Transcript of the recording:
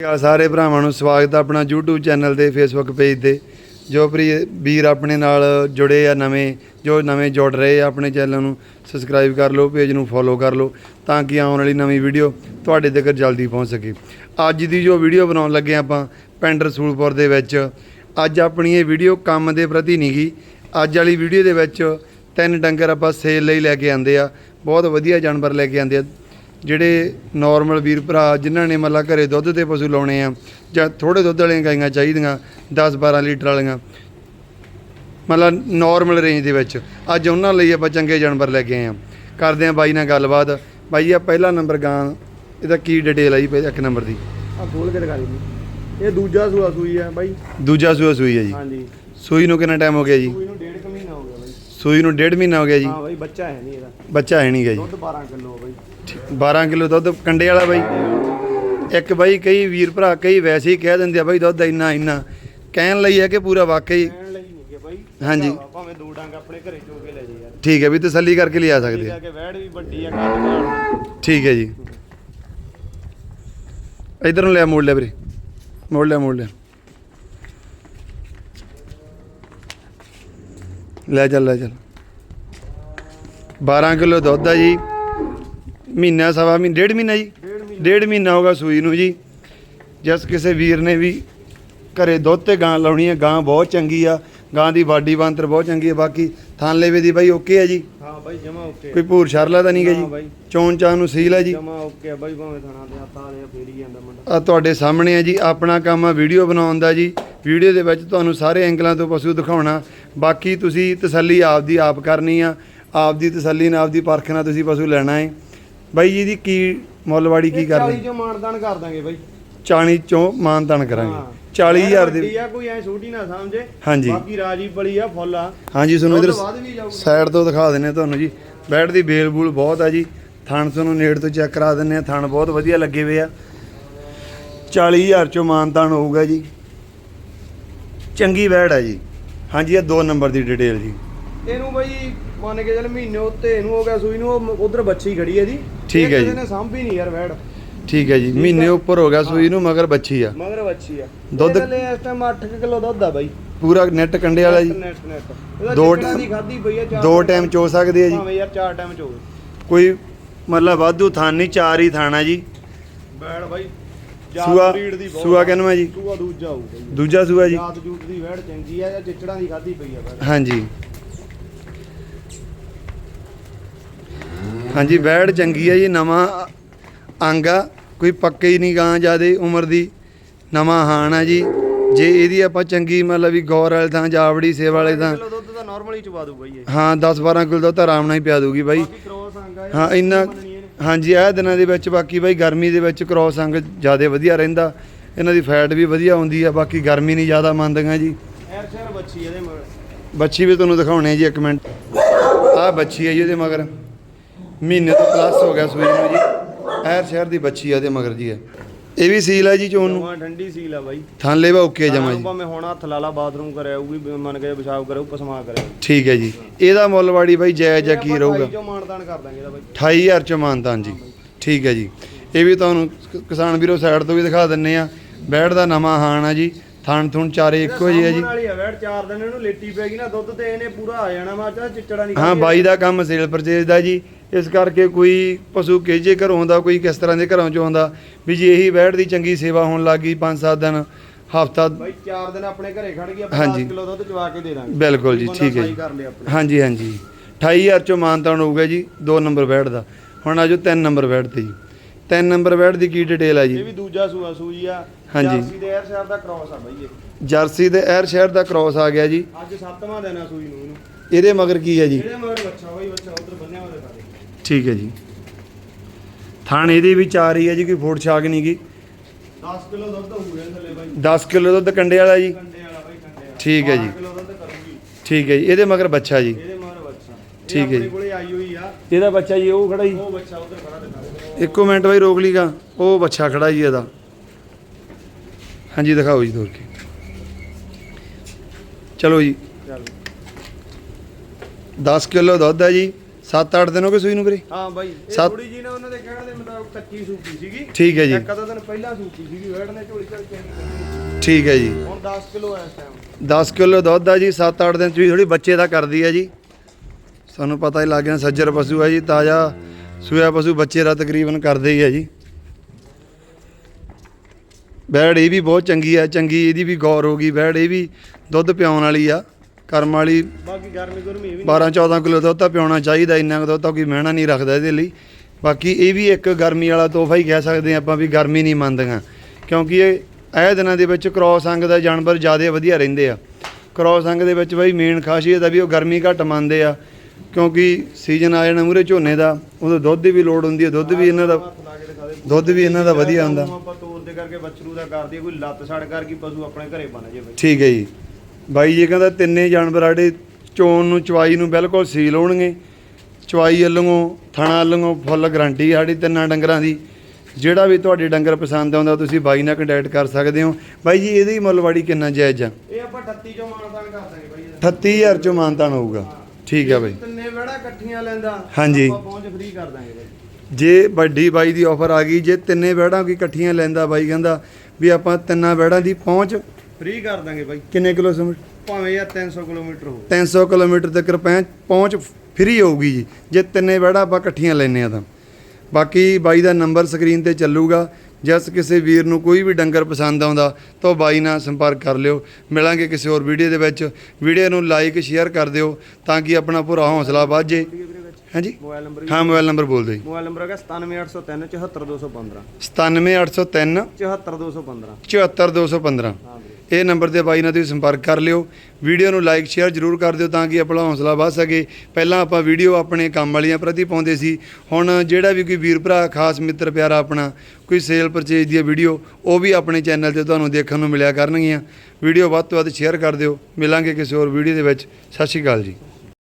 ਆ ਸਾਰੇ ਭਰਾਵਾਂ ਨੂੰ, ਸਵਾਗਤ ਹੈ ਆਪਣਾ YouTube ਚੈਨਲ ਤੇ, Facebook ਪੇਜ ਤੇ। ਜੋ ਪ੍ਰੀ ਵੀਰ ਆਪਣੇ ਨਾਲ ਜੁੜੇ ਆ ਨਵੇਂ, ਜੋ ਨਵੇਂ ਜੁੜ ਰਹੇ ਆ ਆਪਣੇ ਚੈਨਲ ਨੂੰ ਸਬਸਕ੍ਰਾਈਬ ਕਰ ਲਓ ਪੇਜ ਨੂੰ ਫੋਲੋ ਕਰ ਲਓ, ਤਾਂ ਕਿ ਆਉਣ ਵਾਲੀ ਨਵੀਂ ਵੀਡੀਓ ਤੁਹਾਡੇ ਤੱਕ ਜਲਦੀ ਪਹੁੰਚ ਸਕੇ। ਅੱਜ ਦੀ ਜੋ ਵੀਡੀਓ ਬਣਾਉਣ ਲੱਗੇ ਆਪਾਂ, ਪਿੰਡ ਰਸੂਲਪੁਰ ਦੇ ਵਿੱਚ। ਅੱਜ ਆਪਣੀ ਇਹ ਵੀਡੀਓ ਕੰਮ ਦੇ ਪ੍ਰਤੀ ਨਹੀਂ ਗੀ। ਅੱਜ ਵਾਲੀ ਵੀਡੀਓ ਦੇ ਵਿੱਚ ਤਿੰਨ ਡੰਗਰ ਆਪਾਂ ਸੇਲ ਲਈ ਲੈ ਕੇ ਆਂਦੇ ਆ, ਬਹੁਤ ਵਧੀਆ ਜਾਨਵਰ ਲੈ ਕੇ ਆਂਦੇ ਆ। ਜਿਹੜੇ ਨਾਰਮਲ ਵੀਰ ਭਰਾ ਜਿਨ੍ਹਾਂ ਨੇ ਮੱਲਾ ਘਰੇ ਦੁੱਧ ਤੇ ਪਸ਼ੂ ਲਾਉਣੇ ਆ ਜਾਂ ਥੋੜੇ ਦੁੱਧ ਵਾਲੀਆਂ ਗਾਈਆਂ ਚਾਹੀਦੀਆਂ 10 12 ਲੀਟਰ ਵਾਲੀਆਂ ਮਤਲਬ ਨਾਰਮਲ ਰੇਂਜ ਦੇ ਵਿੱਚ ਅੱਜ ਉਹਨਾਂ ਲਈ ਆਪਾਂ ਚੰਗੇ ਜਾਨਵਰ ਲੈ ਕੇ ਆਏ ਆ। ਕਰਦੇ ਆ ਬਾਈ ਨਾਲ ਗੱਲਬਾਤ। ਬਾਈ ਆ ਪਹਿਲਾ ਨੰਬਰ ਗਾਂ ਇਹਦਾ ਕੀ ਡਿਟੇਲ ਆ ਜੀ ਪਹਿਲੇ ਇੱਕ ਨੰਬਰ ਦੀ? ਆ ਖੋਲ ਕੇ ਦਿਖਾ ਦੇ ਇਹ ਦੂਜਾ ਸੂਆ ਸੂਈ ਆ ਬਾਈ। ਦੂਜਾ ਸੂਆ ਸੂਈ ਹੈ ਜੀ। ਹਾਂਜੀ। ਸੂਈ ਨੂੰ ਕਿੰਨਾ ਟਾਈਮ ਹੋ ਗਿਆ ਜੀ? ਸੂਈ ਨੂੰ ਡੇਢ ਕੁ ਮਹੀਨਾ ਹੋ ਗਿਆ ਬਾਈ ਸੂਈ ਨੂੰ ਡੇਢ ਮਹੀਨਾ ਹੋ ਗਿਆ ਜੀ। ਹਾਂ ਬਾਈ ਬੱਚਾ ਹੈ ਨਹੀਂ ਇਹਦਾ। ਬੱਚਾ ਹੈ ਨਹੀਂਗਾ ਜੀ। ਦੁੱਧ 12 ਕਿਲੋ ਬਾਈ। 12 ਕਿਲੋ ਦੁੱਧ ਕੰਡੇ ਵਾਲਾ ਬਾਈ। ਇੱਕ ਬਾਈ ਕਈ ਵੀਰ ਭਰਾ ਕਈ ਵੈਸੇ ਹੀ ਕਹਿ ਦਿੰਦੇ ਆ ਬਾਈ ਦੁੱਧ ਇੰਨਾ ਇੰਨਾ। ਕਹਿਣ ਲਈ ਹੈ ਕਿ ਪੂਰਾ ਵਾਕਈ ਨਹੀਂ ਹਾਂਜੀ। ਭਾਵੇਂ ਦੋ ਡੰਗ ਆਪਣੇ ਘਰੇ ਚੋ ਕੇ ਲੈ ਜੇ ਯਾਰ। ਠੀਕ ਹੈ ਵੀ ਤਸੱਲੀ ਕਰਕੇ ਲਿਆ ਸਕਦੇ ਆ। ਕਿ ਵੈੜ ਵੀ ਵੱਡੀ ਆ। ਠੀਕ ਹੈ ਜੀ। ਇਧਰ ਨੂੰ ਲਿਆ ਮੋੜ ਲਿਆ ਵੀਰੇ। ਮੋੜ ਲਿਆ ਮੋੜ ਲਿਆ। ਲੈ ਚੱਲ ਲੈ ਚੱਲ। 12 ਕਿਲੋ ਦੁੱਧ ਆ ਜੀ। ਮਹੀਨਾ ਸਵਾ ਮਹੀਨਾ ਡੇਢ ਮਹੀਨਾ ਜੀ। ਡੇਢ ਮਹੀਨਾ ਹੋਗਾ ਸੂਈ ਨੂੰ ਜੀ। ਜਿਸ ਕਿਸੇ ਵੀਰ ਨੇ ਵੀ ਘਰੇ ਦੁੱਧ ਤੇ ਗਾਂ ਲਾਉਣੀ ਹੈ ਗਾਂ ਬਹੁਤ ਚੰਗੀ ਆ। ਗਾਂ ਦੀ ਬਾਡੀ ਬਾਂਤਰ ਬਹੁਤ ਚੰਗੀ ਹੈ ਬਾਕੀ ਥਾਂਲੇਵੇ ਦੀ ਬਾਈ ਓਕੇ ਆ ਜੀ। ਹਾਂ ਬਾਈ ਜਮਾ ਓਕੇ ਕੋਈ ਭੂਰ ਸ਼ਰਲਾ ਤਾਂ ਨਹੀਂ ਗਾ ਜੀ। ਚੋਣ ਚਾਂ ਨੂੰ ਸੀਲ ਹੈ ਜੀ। ਜਮਾ ਓਕੇ ਆ ਬਾਈ ਭਾਵੇਂ ਥਣਾ ਦੇ ਹੱਥ ਆ ਦੇ ਫੇਰ ਜਾਂਦਾ ਮੁੰਡਾ। ਆ ਤੁਹਾਡੇ ਸਾਹਮਣੇ ਆ ਜੀ। ਆਪਣਾ ਕੰਮ ਆ ਵੀਡੀਓ ਬਣਾਉਣ ਦਾ ਜੀ। ਵੀਡੀਓ ਦੇ ਵਿੱਚ ਤੁਹਾਨੂੰ ਸਾਰੇ ਐਂਗਲਾਂ ਤੋਂ ਪਸ਼ੂ ਦਿਖਾਉਣਾ। ਬਾਕੀ ਤੁਸੀਂ ਤਸੱਲੀ ਆਪਦੀ ਆਪ ਕਰਨੀ ਆ। ਆਪਦੀ ਤਸੱਲੀ ਨਾਲ ਆਪਦੀ ਪਰਖ ਨਾਲ ਤੁਸੀਂ ਪਸ਼ੂ ਲੈਣਾ ਹੈ ਬਾਈ ਜੀ ਦੀ ਕੀ ਮੁੱਲਵਾੜੀ ਕੀ ਕਰਦੇ 40 ਚੋਂ ਮਾਨਦਾਨ ਕਰ ਦਾਂਗੇ ਬਾਈ। 40 ਚੋਂ ਮਾਨਤਾਨ ਕਰਾਂਗੇ। ਹਾਂ। 40000 ਵੱਡੀ ਦੇ ਆ ਕੋਈ ਐ ਛੋਟੀ ਨਾ ਸਮਝੇ। ਹਾਂਜੀ। ਬਾਕੀ ਰਾਜੀ ਬਲੀ ਆ ਫੁੱਲ ਆ। ਹਾਂਜੀ ਤੁਹਾਨੂੰ ਇਧਰ ਸਾਈਡ ਤੋਂ ਦਿਖਾ ਦਿੰਨੇ ਤੁਹਾਨੂੰ ਜੀ। ਬੈਡ ਦੀ ਬੇਲ ਬੂਲ ਬਹੁਤ ਆ ਜੀ। ਥਣ ਤੁਹਾਨੂੰ ਨੇੜ ਤੋਂ ਚੈੱਕ ਕਰਾ ਦਿੰਨੇ ਆ। ਥਣ ਬਹੁਤ ਵਧੀਆ ਲੱਗੇ ਹੋਏ ਆ। 40000 ਚੋਂ ਮਾਨਤਾਨ ਹੋਊਗਾ ਜੀ। ਚੰਗੀ ਬੈਡ ਆ ਜੀ। ਹਾਂਜੀ ਇਹ 2 ਨੰਬਰ ਦੀ ਡਿਟੇਲ ਜੀ। ਇਹਨੂੰ ਬਈ ਮੰਨ ਕੇ ਚੱਲ ਮਹੀਨੇ ਉੱਤੇ ਇਹਨੂੰ ਹੋ ਗਿਆ ਸੂਈ ਨੂੰ ਉਧਰ ਬੱਚੀ ਖੜੀ ਹੈ ਦੀ ਠੀਕ ਹੈ ਜੀ। ਕਿਸੇ ਨੇ ਸਾਂਭੀ ਨਹੀਂ ਯਾਰ ਵੈੜ। ਠੀਕ ਹੈ ਜੀ ਮਹੀਨੇ ਉੱਪਰ ਹੋ ਗਿਆ ਸੂਈ ਨੂੰ ਮਗਰ ਬੱਚੀ ਆ। ਮਗਰ ਬੱਚੀ ਆ। ਦੁੱਧ- ਇਸ ਟਾਈਮ 8 ਕਿਲੋ ਦੁੱਧ ਆ ਬਾਈ। ਪੂਰਾ ਨੈਟ ਕੰਡੇ ਵਾਲਾ ਜੀ। ਨੈਟ ਨੈਟ ਇਹਦਾ ਦੋ ਟਾਈਮ- ਖਾਦੀ ਪਈ ਆ ਚਾਰ ਦੋ ਟਾਈਮ ਚੋ ਸਕਦੇ ਆ ਜੀ। ਭਾਵੇਂ ਯਾਰ ਚਾਰ ਟਾਈਮ ਚੋਵੇ ਕੋਈ ਮਤਲਬ ਵਾਧੂ ਥਾਨ ਨਹੀਂ ਚਾਰ ਹੀ ਥਾਣਾ ਜੀ। ਵੈੜ ਬਾਈ। ਸੂਆ ਸੂਆ ਕਿੰਨਵਾਂ ਜੀ? ਸੂਆ ਦੂਜਾ ਹੋਊਗਾ ਜੀ। ਦੂਜਾ ਸੂਆ ਜੀ? ਜਾਤ ਜੂਤ ਦੀ ਵੈੜ ਚੰਗੀ ਆ ਜਾਂ ਚਿਚੜਾਂ ਦੀ ਖਾਦੀ ਪਈ ਆ ਵੈੜ ਹਾਂਜੀ। ਹਾਂਜੀ ਵੈੜ ਚੰਗੀ ਹੈ ਜੀ ਨਵਾਂ ਅੰਗ ਆ। ਕੋਈ ਪੱਕੇ ਹੀ ਨਹੀਂ ਗਾਂ ਜਿਆਦੇ ਉਮਰ ਦੀ। ਨਵਾਂ ਹਾਣ ਆ ਜੀ। ਜੇ ਇਹਦੀ ਆਪਾਂ ਚੰਗੀ ਮਤਲਬ ਵੀ ਗੌਰ ਵਾਲੇ ਥਾਂ ਜਾਵੜੀ ਸੇਵ ਵਾਲੇ ਥਾਂ ਕਿਲੋ ਦੁੱਧ ਤਾਂ ਨਾਰਮਲ ਹੀ ਚਵਾ ਦੂ ਬਾਈ ਇਹ। ਹਾਂ 10 12 ਕਿਲੋ ਦਾ ਤਾਂ ਆਰਾਮ ਨਾਲ ਹੀ ਪਿਆ ਦੂਗੀ ਬਾਈ। ਬਾਕੀ ਕ੍ਰੋਸ ਆਂਗਾ ਹਾਂ ਇੰਨਾ ਹਾਂਜੀ ਇਹ ਦਿਨਾਂ ਦੇ ਵਿੱਚ ਬਾਕੀ ਬਾਈ ਗਰਮੀ ਦੇ ਵਿੱਚ ਕ੍ਰੋਸ ਅੰਗ ਜ਼ਿਆਦਾ ਵਧੀਆ ਰਹਿੰਦਾ। ਇਹਨਾਂ ਦੀ ਫੈਟ ਵੀ ਵਧੀਆ ਆਉਂਦੀ ਆ ਬਾਕੀ ਗਰਮੀ ਨਹੀਂ ਜ਼ਿਆਦਾ ਮੰਨਦੀਆਂ ਜੀ। ਐਰ ਸ਼ਹਿਰ ਬੱਚੀ ਇਹਦੇ ਮਗਰ। ਬੱਚੀ ਵੀ ਤੁਹਾਨੂੰ ਦਿਖਾਉਣੇ ਜੀ ਇੱਕ ਮਿੰਟ। ਆਹ ਬੱਚੀ ਹੈ ਜੀ ਉਹਦੇ ਮਗਰ। ਮਹੀਨੇ ਤੋਂ ਪਲੱਸ ਹੋ ਗਿਆ ਸੂਈ ਨੂੰ ਜੀ। ਐਰ ਸ਼ਹਿਰ ਦੀ ਬੱਚੀ ਆ ਉਹਦੇ ਮਗਰ ਜੀ ਹੈ ਇਹ ਵੀ ਸੀਲ ਹੈ ਜੀ ਚੋਣ ਨੂੰ? ਜਮਾਂ ਠੰਡੀ ਸੀਲ ਆ ਬਾਈ। ਥਾਂਲੇ ਵਾ ਓਕੇ ਜਮਾ ਜੀ। ਭਾਵੇਂ ਹੁਣ ਹੱਥ ਲਾਲਾ ਬਾਥਰੂਮ ਕਰਿਆ ਉਹ ਵੀ ਮੰਨ ਕੇ ਪਿਸ਼ਾਬ ਕਰਿਆ ਪਸਮਾ ਕਰਿਆ ਠੀਕ ਹੈ ਜੀ। ਇਹਦਾ ਮੁੱਲ ਵਾੜੀ ਬਾਈ ਜਾਇਜ਼ ਜਾਂ ਕੀ ਰਹੂਗਾ? ਜੋ ਮਾਨਦਾਨ ਕਰ ਦਾਂਗੇ ਇਹਦਾ ਬਾਈ। 28000 ਚ ਮਾਨਤਾਨ ਜੀ। ਠੀਕ ਹੈ ਜੀ। ਇਹ ਵੀ ਤੁਹਾਨੂੰ ਕ- ਕਿਸਾਨ ਵੀਰੋ ਸਾਈਡ ਤੋਂ ਵੀ ਦਿਖਾ ਦਿੰਨੇ ਆ। ਬੈੜ ਦਾ ਨਵਾਂ ਹਾਣ ਆ ਜੀ। ਥਣ ਥੁਣ ਚਾਰੇ ਇੱਕੋ ਜਿਹੇ ਆ ਜੀ। ਸਾਂਭਣ ਵਾਲੀ ਆ ਵੈੜ ਚਾਰ ਦਿਨ ਇਹਨੂੰ ਲੇਟੀ ਪੈ ਗਈ ਨਾ ਦੁੱਧ ਤੇ ਇਹਨੇ ਪੂਰਾ ਆ ਜਾਣਾ ਮੈਂ ਚਿੱਚੜਾ ਨਹੀਂ ਹਾਂ ਬਾਈ ਦਾ ਕੰਮ ਸੇਲ ਪਰਚੇਜ ਦਾ ਜੀ। ਇਸ ਕਰਕੇ ਕੋਈ ਪਸ਼ੂ ਕਿਹਜੇ ਘਰੋਂ ਆਉਂਦਾ ਕੋਈ ਕਿਸ ਤਰ੍ਹਾਂ ਦੇ ਘਰੋਂ ਚੋਂ ਆਉਂਦਾ ਵੀ ਜੇ ਇਹੀ ਬੈੜ ਦੀ ਚੰਗੀ ਸੇਵਾ ਹੋਣ ਲੱਗੀ 5-7 ਦਿਨ ਹਫਤਾ ਬਾਈ ਚਾਰ ਦਿਨ ਆਪਣੇ ਘਰੇ ਖੜ ਗਈ ਆਪਾਂ ਹਾਂਜੀ। 10 ਕਿਲੋ ਦੁੱਧ ਚਵਾ ਕੇ ਦੇ ਦਾਂਗੇ। ਬਿਲਕੁਲ ਜੀ, ਠੀਕ ਹੈ ਸਾਈ ਜੀ। ਕਰ ਲਿਆ ਆਪਣੇ। ਹਾਂਜੀ ਹਾਂਜੀ। 28000 ਚੋਂ ਮਾਨਤਾਨ ਹੋਊਗਾ ਜੀ 2 ਨੰਬਰ ਬੈੜ ਦਾ। ਹੁਣ ਆਜੋ 3 ਨੰਬਰ ਬੈੜ ਤੇ ਜੀ। 3 ਨੰਬਰ ਬੈੜ ਦੀ ਕੀ ਡਿਟੇਲ ਆ ਇਹ ਜੀ ਵੀ ਦੂਜਾ ਸੂਆ ਸੂਈ ਆ। ਹਾਂਜੀ। ਜਰਸੀ ਦੇ ਐਰ ਸ਼ਹਿਰ ਦਾ ਕ੍ਰਾਸ ਆ ਬਾਈ ਇਹ। ਜਰਸੀ ਦੇ ਐਰ ਸ਼ਹਿਰ ਦਾ ਕ੍ਰੋਸ ਆ ਗਿਆ ਜੀ। ਅੱਜ ਸੱਤਵਾਂ ਦਿਨ ਆ ਸੂਈ ਨੂੰ ਇਹਨੂੰ। ਇਹਦੇ ਮਗਰ ਕੀ ਹੈ ਜੀ? ਇਹਦੇ ਮਗਰ ਬੱਚਾ ਬਾਈ ਬੱਚਾ ਉਧਰ ਬੰਨਿਆ ਹੋਇਆ ਦਿਖਾ ਦੇ ਠੀਕ ਹੈ ਜੀ। ਥਾਣ ਇਹਦੀ ਵੀ ਚਾਰ ਹੀ ਹੈ ਜੀ ਕੋਈ ਫੋੜ ਛਾਗ ਨਹੀਂ ਗੀ। 10 ਕਿਲੋ ਦੁੱਧ ਹੋਊਗਾ ਇਹਦੇ ਥੱਲੇ ਬਾਈ। 10 ਕਿਲੋ ਦੁੱਧ ਕੰਡੇ ਵਾਲਾ ਜੀ। ਕੰਡੇ ਵਾਲਾ ਬਾਈ ਕੰਡੇ ਵਾਲਾ। ਠੀਕ ਹੈ ਜੀ। 12 ਕਿਲੋ ਦੁੱਧ ਕਰੂਗੀ। ਠੀਕ ਹੈ ਜੀ ਇਹਦੇ ਮਗਰ ਬੱਚਾ ਜੀ। ਇਹਦੇ ਮਗਰ ਬੱਚਾ। ਠੀਕ ਹੈ ਆਪਣੇ ਜੀ। ਕੋਲੇ ਆਈ ਹੋਈ ਆ। ਇਹਦਾ ਬੱਚਾ ਜੀ ਉਹ ਖੜਾ ਜੀ। ਉਹ ਬੱਚਾ ਉਧਰ ਖੜਾ ਦਿਖਾ ਦੇ। ਇੱਕੋ ਮਿੰਟ ਬਾਈ ਰੋਕ ਲੀਗਾ ਉਹ ਬੱਚਾ ਖੜਾ ਜੀ ਇਹਦਾ। ਹਾਂਜੀ ਦਿਖਾਓ ਜੀ ਤੋਰ ਕੇ। ਚਲੋ ਜੀ। ਚੱਲ। 10 ਕਿਲੋ ਦੁੱਧ ਹੈ ਜੀ। 7-8 ਦਿਨ ਹੋ ਗਏ ਸੂਈ ਨੂੰ ਵੀਰੇ। ਹਾਂ ਬਾਈ ਇਹ ਸੱਤ- ਥੋੜੀ ਜੀ ਨਾ ਉਹਨਾਂ ਦੇ ਕਹਿਣ ਦੇ ਮੁਤਾਬਕ ਕੱਚੀ ਸੂਪੀ ਸੀਗੀ। ਠੀਕ ਹੈ ਜੀ। ਇੱਕ ਅੱਧਾ ਦਿਨ ਪਹਿਲਾਂ ਸੂਪੀ ਸੀਗੀ ਵੈੜ ਨੇ ਝੋਲੀ ਝੜ ਕੇ ਠੀਕ ਹੈ ਜੀ। ਹੁਣ 10 ਕਿਲੋ ਐ ਇਸ ਟਾਈਮ 10 ਕਿਲੋ ਦੁੱਧ ਆ ਜੀ 7-8 ਦਿਨ ਚ ਵੀ ਥੋੜੀ ਬੱਚੇ ਦਾ ਕਰਦੀ ਹੈ ਜੀ। ਸਾਨੂੰ ਪਤਾ ਹੀ ਲੱਗ ਗਿਆ ਸੱਜਰ ਪਸ਼ੂ ਹੈ ਜੀ ਤਾਜ਼ਾ ਸੂਆ ਪਸ਼ੂ ਬੱਚੇ ਦਾ ਤਕਰੀਬਨ ਕਰਦੇ ਹੀ ਹੈ ਜੀ। ਬੈੜ ਇਹ ਵੀ ਬਹੁਤ ਚੰਗੀ ਆ ਚੰਗੀ ਇਹਦੀ ਵੀ ਗੌਰ ਹੋ ਗਈ ਬੈੜ ਇਹ ਵੀ ਦੁੱਧ ਪਿਆਉਣ ਵਾਲੀ ਆ। ਕਰਮ ਵਾਲੀ ਬਾਕੀ ਗਰਮੀ ਗੁਰਮੀ ਇਹ ਵੀ 12-14 ਕਿਲੋ ਦੁੱਧ ਤਾਂ ਪਿਆਉਣਾ ਚਾਹੀਦਾ ਇੰਨਾ ਕੁ ਦੁੱਧ ਤਾਂ ਕੋਈ ਮਹਿਣਾ ਨਹੀਂ ਰੱਖਦਾ ਇਹਦੇ ਲਈ। ਬਾਕੀ ਇਹ ਵੀ ਇੱਕ ਗਰਮੀ ਵਾਲਾ ਤੋਹਫਾ ਹੀ ਕਹਿ ਸਕਦੇ ਆਪਾਂ ਵੀ ਗਰਮੀ ਨਹੀਂ ਮੰਨਦੀਆਂ। ਕਿਉਂਕਿ ਇਹ ਇਹ ਦਿਨਾਂ ਦੇ ਵਿੱਚ ਕ੍ਰੋਸ ਅੰਗ ਦਾ ਜਾਨਵਰ ਜ਼ਿਆਦਾ ਵਧੀਆ ਰਹਿੰਦੇ ਆ। ਕ੍ਰੋਸ ਅੰਗ ਦੇ ਵਿੱਚ ਬਈ ਮੇਨ ਖਾਸੀਅਤ ਆ ਵੀ ਉਹ ਗਰਮੀ ਘੱਟ ਮੰਨਦੇ ਆ। ਕਿਉਂਕਿ ਸੀਜ਼ਨ ਆ ਜਾਣਾ ਮੂਰੇ ਝੋਨੇ ਦਾ ਉਦੋਂ ਦੁੱਧ ਦੀ ਵੀ ਲੋੜ ਹੁੰਦੀ ਹੈ ਦੁੱਧ ਵੀ ਇਹਨਾਂ ਦਾ ਦੁੱਧ ਵੀ ਇਹਨਾਂ ਦਾ ਵਧੀਆ ਹੁੰਦਾ। ਆਪਾਂ ਤੋਰ ਦੇ ਕਰਕੇ ਬੱਚਰੂ ਦਾ ਕਰਦੀ ਕੋਈ ਲੱਤ ਛੜ ਕਰ ਕੀ ਪਸ਼ੂ ਆਪਣੇ ਘਰੇ ਬਣ ਜੇ ਬਾਈ। ਠੀਕ ਹੈ ਜੀ। ਬਾਈ ਜੀ ਕਹਿੰਦਾ ਤਿੰਨੇ ਜਾਨਵਰ ਆੜੇ ਚੋਣ ਨੂੰ ਚਵਾਈ ਨੂੰ ਬਿਲਕੁਲ ਸੀਲ ਹੋਣਗੇ। ਚਵਾਈ ਵੱਲੋਂ ਥਣਾ ਵੱਲੋਂ ਫੁੱਲ ਗਾਰੰਟੀ ਸਾਡੀ ਤਿੰਨਾਂ ਡੰਗਰਾਂ ਦੀ। ਜਿਹੜਾ ਵੀ ਤੁਹਾਡੇ ਡੰਗਰ ਪਸੰਦ ਆਉਂਦਾ ਤੁਸੀਂ ਬਾਈ ਨਾਲ ਕੰਟੈਕਟ ਕਰ ਸਕਦੇ ਹੋ। ਬਾਈ ਜੀ ਇਹਦੀ ਮੁੱਲਵਾੜੀ ਕਿੰਨਾ ਜਾਇਜ਼ ਆ? ਇਹ ਆਪਾਂ 38 ਚੋਂ ਮਾਨਦਾਨ ਕਰ ਦਾਂਗੇ ਬਾਈ ਇਹਦਾ। 38000 ਚੋਂ ਮਾਨਤਾਨ ਹੋਊਗਾ। ਠੀਕ ਹੈ ਬਾਈ। ਤਿੰਨੇ ਵੜਾ ਇਕੱਠੀਆਂ ਲੈਂਦਾ ਹਾਂਜੀ। ਆਪਾਂ ਪਹੁੰਚ ਫ੍ਰੀ ਕਰ ਦਾਂਗੇ ਬਾਈ। ਜੇ ਵੱਡੀ ਬਾਈ ਦੀ ਆਫਰ ਆ ਗਈ ਜੇ ਤਿੰਨੇ ਬੈੜਾਂ ਕੀ ਇਕੱਠੀਆਂ ਲੈਂਦਾ ਬਾਈ ਕਹਿੰਦਾ ਵੀ ਆਪਾਂ ਤਿੰਨਾਂ ਬੈੜਾਂ ਦੀ ਪਹੁੰਚ ਫ੍ਰੀ ਕਰ ਦਾਂਗੇ ਬਾਈ। ਕਿੰਨੇ ਕਿਲੋਮੀਟਰ? ਭਾਵੇਂ ਯਾਰ 300 ਕਿਲੋਮੀਟਰ ਹੋ 300 ਕਿਲੋਮੀਟਰ ਤੱਕ ਪਹੁੰਚ ਪਹੁੰਚ ਫ੍ਰੀ ਹੋਊਗੀ ਜੀ। ਜੇ ਤਿੰਨੇ ਬੈੜਾਂ ਆਪਾਂ ਇਕੱਠੀਆਂ ਲੈਨੇ ਆ ਤਾਂ। ਬਾਕੀ ਬਾਈ ਦਾ ਨੰਬਰ ਸਕਰੀਨ ਤੇ ਚੱਲੂਗਾ। ਜਿਸ ਕਿਸੇ ਵੀਰ ਨੂੰ ਕੋਈ ਵੀ ਡੰਗਰ ਪਸੰਦ ਆਉਂਦਾ ਤਾਂ ਉਹ ਬਾਈ ਨਾਲ ਸੰਪਰਕ ਕਰ ਲਿਓ। ਮਿਲਾਂਗੇ ਕਿਸੇ ਹੋਰ ਵੀਡੀਓ ਦੇ ਵਿੱਚ। ਵੀਡੀਓ ਨੂੰ ਲਾਈਕ ਸ਼ੇਅਰ ਕਰ ਦਿਓ ਤਾਂ ਕਿ ਆਪਣਾ ਪੂਰਾ ਹੌਸਲਾ ਵੱਧ ਜੇ। ਹਾਂਜੀ? ਮੋਬਾਈਲ ਨੰਬਰ ਹਾਂ ਮੋਬਾਈਲ ਨੰਬਰ ਬੋਲ ਦਿਓ ਮੋਬਾਈਲ ਨੰਬਰ ਹੈਗਾ 97803 74215 97803 74215 74215 ਹਾਂ। ਇਹ ਨੰਬਰ ਤੇ ਬਾਈ ਨਾਲ ਤੁਸੀਂ ਸੰਪਰਕ ਕਰ ਲਿਓ। ਵੀਡੀਓ ਨੂੰ ਲਾਈਕ ਸ਼ੇਅਰ ਜ਼ਰੂਰ ਕਰ ਦਿਓ ਤਾਂ ਕਿ ਆਪਣਾ ਹੌਸਲਾ ਵੱਧ ਸਕੇ। ਪਹਿਲਾਂ ਆਪਾਂ ਵੀਡੀਓ ਆਪਣੇ ਕੰਮ ਵਾਲੀਆਂ ਪ੍ਰਤੀ ਪਾਉਂਦੇ ਸੀ। ਹੁਣ ਜਿਹੜਾ ਵੀ ਕੋਈ ਵੀਰ ਭਰਾ, ਖਾਸ ਮਿੱਤਰ ਪਿਆਰਾ ਆਪਣਾ ਕੋਈ ਸੇਲ ਪਰਚੇਜ ਦੀ ਵੀਡੀਓ, ਉਹ ਵੀ ਆਪਣੇ ਚੈਨਲ ਤੇ ਤੁਹਾਨੂੰ ਦੇਖਣ ਨੂੰ ਮਿਲਿਆ ਕਰਨਗੀਆਂ। ਵੀਡੀਓ ਵੱਧ ਤੋਂ ਵੱਧ ਸ਼ੇਅਰ ਕਰ ਦਿਓ। ਮਿਲਾਂਗੇ ਕਿਸੇ ਹੋਰ ਵੀਡੀਓ ਦੇ ਵਿੱਚ। ਸਤਿ ਸ਼੍ਰੀ ਅਕਾਲ ਜੀ।